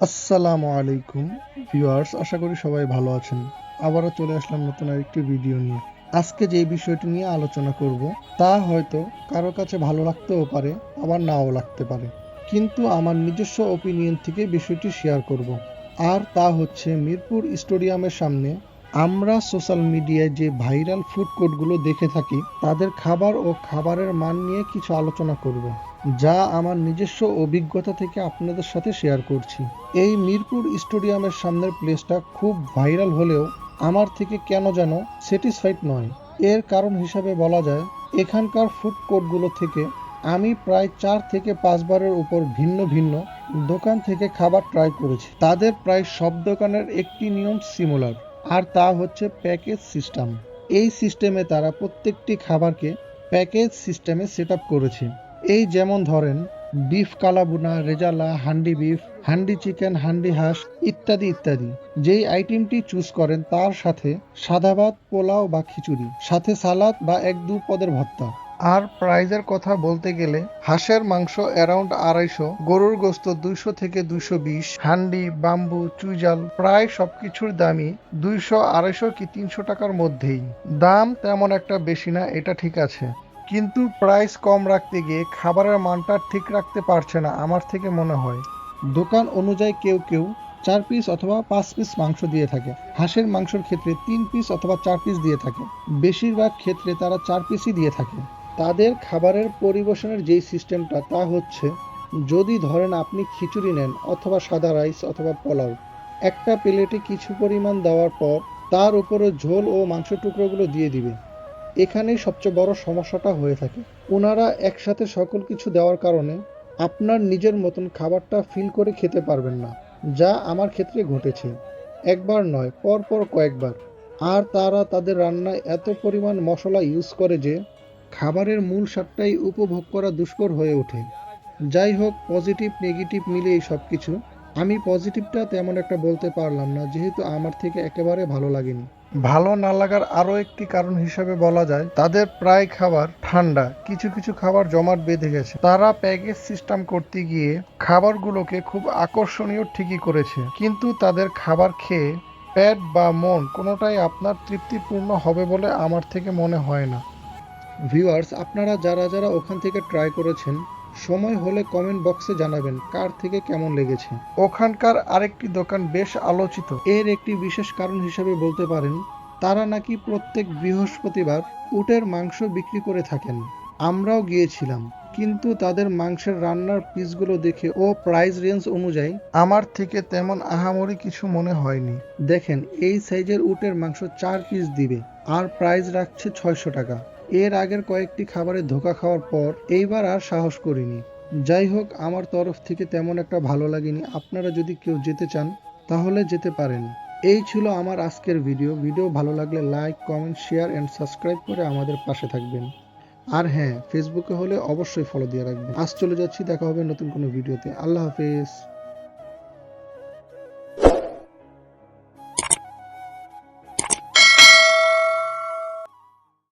আসসালামু আলাইকুম, ভিউয়ার্স, আশা করি সবাই ভালো আছেন। আবারও চলে আসলাম নতুন আরেকটি ভিডিও নিয়ে। আজকে যে বিষয়টি নিয়ে আলোচনা করব, তা হয়তো কারও কাছে ভালো লাগতেও পারে, আবার নাও লাগতে পারে। কিন্তু আমার নিজস্ব ওপিনিয়ন থেকে বিষয়টি শেয়ার করব। আর তা হচ্ছে, মিরপুর স্টেডিয়ামের সামনে আমরা সোশ্যাল মিডিয়ায় যে ভাইরাল ফুড কোর্টগুলো দেখে থাকি, তাদের খাবার ও খাবারের মান নিয়ে কিছু আলোচনা করব। যা আমার নিজস্ব অভিজ্ঞতা থেকে আপনাদের সাথে শেয়ার করছি। এই মিরপুর স্টেডিয়ামের সামনের প্লেসটা খুব ভাইরাল হলেও আমার থেকে কেন যেন স্যাটিসফাইড নয়। এর কারণ হিসাবে বলা যায়, এখানকার ফুড কোর্টগুলো থেকে আমি প্রায় চার থেকে পাঁচবারের উপর ভিন্ন ভিন্ন দোকান থেকে খাবার ট্রাই করেছি। তাদের প্রায় সব দোকানের একটি নিয়ম সিমিলার আর তা হচ্ছে প্যাকেজ সিস্টেম এই সিস্টেমে তারা প্রত্যেকটি খাবারকে প্যাকেজ সিস্টেমে সেট আপ করেছে। এই যেমন ধরেন beef kala bhuna rezala, handi beef handi chicken handi হাঁস ইত্যাদি ইত্যাদি। যেই আইটেমটি চুজ করেন, তার সাথে সাদা ভাত, পোলাও বা খিচুড়ি, সাথে সালাদ বা এক দু পদের ভর্তা। আর প্রাইজের কথা বলতে গেলে, হাঁসের মাংস অ্যারাউন্ড আড়াইশো, গরুর গোস্ত দুইশো থেকে দুইশো বিশ, হান্ডি, বাম্বু, চুইজাল, প্রায় সবকিছুর দামই দুইশো, আড়াইশো কি তিনশো টাকার মধ্যেই। দাম তেমন একটা বেশি না, এটা ঠিক আছে। কিন্তু প্রাইস কম রাখতে গিয়ে খাবারের মানটা ঠিক রাখতে পারছে না, আমার থেকে মনে হয়। দোকান অনুযায়ী কেউ কেউ চার পিস অথবা পাঁচ পিস মাংস দিয়ে থাকে। হাঁসের মাংসের ক্ষেত্রে তিন পিস অথবা চার পিস দিয়ে থাকে। বেশিরভাগ ক্ষেত্রে তারা চার পিসই দিয়ে থাকে। তাদের খাবারের পরিবেশনের যেই সিস্টেমটা তা হচ্ছে যদি ধরেন আপনি খিচুড়ি নেন অথবা সাদা রাইস অথবা পোলাও, একটা প্লেটে কিছু পরিমাণ দেওয়ার পর তার উপরে ঝোল ও মাংস টুকরোগুলো দিয়ে দিবে। এখানেই সবচেয়ে বড় সমস্যাটা হয়ে থাকে। ওনারা একসাথে সকল কিছু দেওয়ার কারণে আপনার নিজের মতন খাবারটা ফিল করে খেতে পারবেন না, যা আমার ক্ষেত্রে ঘটেছে। একবার নয় পর পর কয়েকবার। আর তারা তাদের রান্নায় এত পরিমাণ মশলা ইউজ করে যে খাবারের মূল স্বাদটাই উপভোগ করা দুষ্কর হয়ে ওঠে। যাই হোক পজিটিভ নেগেটিভ মিলে এই সব কিছু আমি পজিটিভটা তেমন একটা বলতে পারলাম না, যেহেতু আমার থেকে একেবারে ভালো লাগেনি। ভালো না লাগার আরও একটি কারণ হিসাবে বলা যায়, তাদের প্রায় খাবার ঠান্ডা, কিছু কিছু খাবার জমাট বেঁধে গেছে। তারা প্যাকেজ সিস্টেম করতে গিয়ে খাবারগুলোকে খুব আকর্ষণীয় ঠিকই করেছে, কিন্তু তাদের খাবার খেয়ে পেট বা মন কোনোটাই আপনার তৃপ্তিপূর্ণ হবে বলে আমার থেকে মনে হয় না। ভিউয়ার্স, আপনারা যারা যারা ওখান থেকে ট্রাই করেছেন সময় হলে কমেন্ট বক্সে জানাবেন কার থেকে কেমন লেগেছে। ওখানকার আরেকটি দোকান বেশ আলোচিত। এর একটি বিশেষ কারণ হিসেবে বলতে পারেন, তারা নাকি প্রত্যেক বৃহস্পতিবার উটের মাংস বিক্রি করে থাকেন। আমরাও গিয়েছিলাম, কিন্তু তাদের মাংসের রান্নার পিসগুলো দেখে ও প্রাইস রেঞ্জ অনুযায়ী আমার থেকে তেমন আহামরি কিছু মনে হয়নি। দেখেন, এই সাইজের উটের মাংস চার পিস দিবে, আর প্রাইস রাখছে ছয়শো টাকা। এর আগের কয়েকটি খাবারে ধোকা খাওয়ার পর এইবার আর সাহস করিনি। যাই হোক, আমার তরফ থেকে তেমন একটা ভালো লাগেনি। আপনারা যদি কেউ যেতে চান, তাহলে যেতে পারেন। এই ছিল আমার আজকের ভিডিও। ভিডিও ভালো লাগলে like, comment, share and subscribe করে আমাদের পাশে থাকবেন। আর হ্যাঁ ফেসবুকে হলে অবশ্যই ফলো দিয়ে রাখবেন। আজ চলে যাচ্ছি, দেখা হবে নতুন কোনো ভিডিওতে। আল্লাহ হাফেজ।